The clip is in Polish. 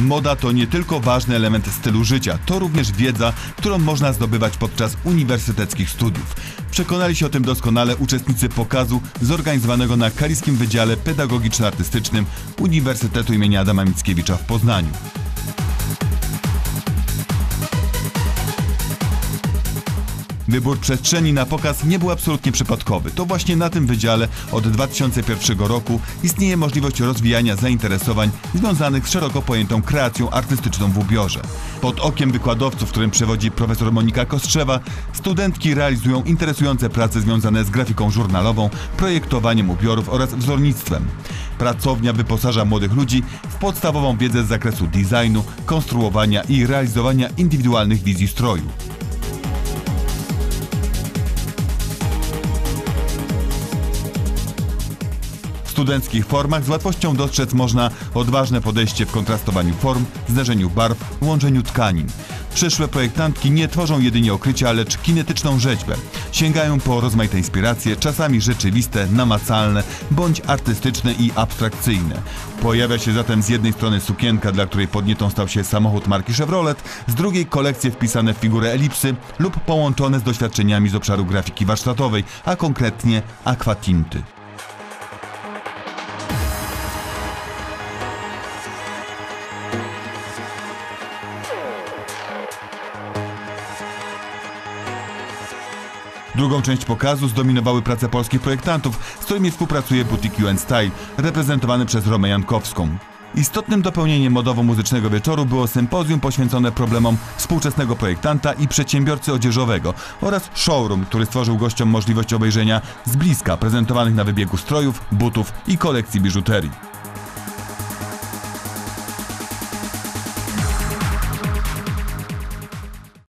Moda to nie tylko ważny element stylu życia, to również wiedza, którą można zdobywać podczas uniwersyteckich studiów. Przekonali się o tym doskonale uczestnicy pokazu zorganizowanego na Kaliskim Wydziale Pedagogiczno-Artystycznym Uniwersytetu im. Adama Mickiewicza w Poznaniu. Wybór przestrzeni na pokaz nie był absolutnie przypadkowy. To właśnie na tym wydziale od 2001 roku istnieje możliwość rozwijania zainteresowań związanych z szeroko pojętą kreacją artystyczną w ubiorze. Pod okiem wykładowców, którym przewodzi profesor Monika Kostrzewa, studentki realizują interesujące prace związane z grafiką żurnalową, projektowaniem ubiorów oraz wzornictwem. Pracownia wyposaża młodych ludzi w podstawową wiedzę z zakresu designu, konstruowania i realizowania indywidualnych wizji stroju. Studenckich formach z łatwością dostrzec można odważne podejście w kontrastowaniu form, zderzeniu barw, łączeniu tkanin. Przyszłe projektantki nie tworzą jedynie okrycia, lecz kinetyczną rzeźbę. Sięgają po rozmaite inspiracje, czasami rzeczywiste, namacalne, bądź artystyczne i abstrakcyjne. Pojawia się zatem z jednej strony sukienka, dla której podnietą stał się samochód marki Chevrolet, z drugiej kolekcje wpisane w figurę elipsy lub połączone z doświadczeniami z obszaru grafiki warsztatowej, a konkretnie aquatinty. Drugą część pokazu zdominowały prace polskich projektantów, z którymi współpracuje Boutique UN Style, reprezentowany przez Romę Jankowską. Istotnym dopełnieniem modowo-muzycznego wieczoru było sympozjum poświęcone problemom współczesnego projektanta i przedsiębiorcy odzieżowego oraz showroom, który stworzył gościom możliwość obejrzenia z bliska prezentowanych na wybiegu strojów, butów i kolekcji biżuterii.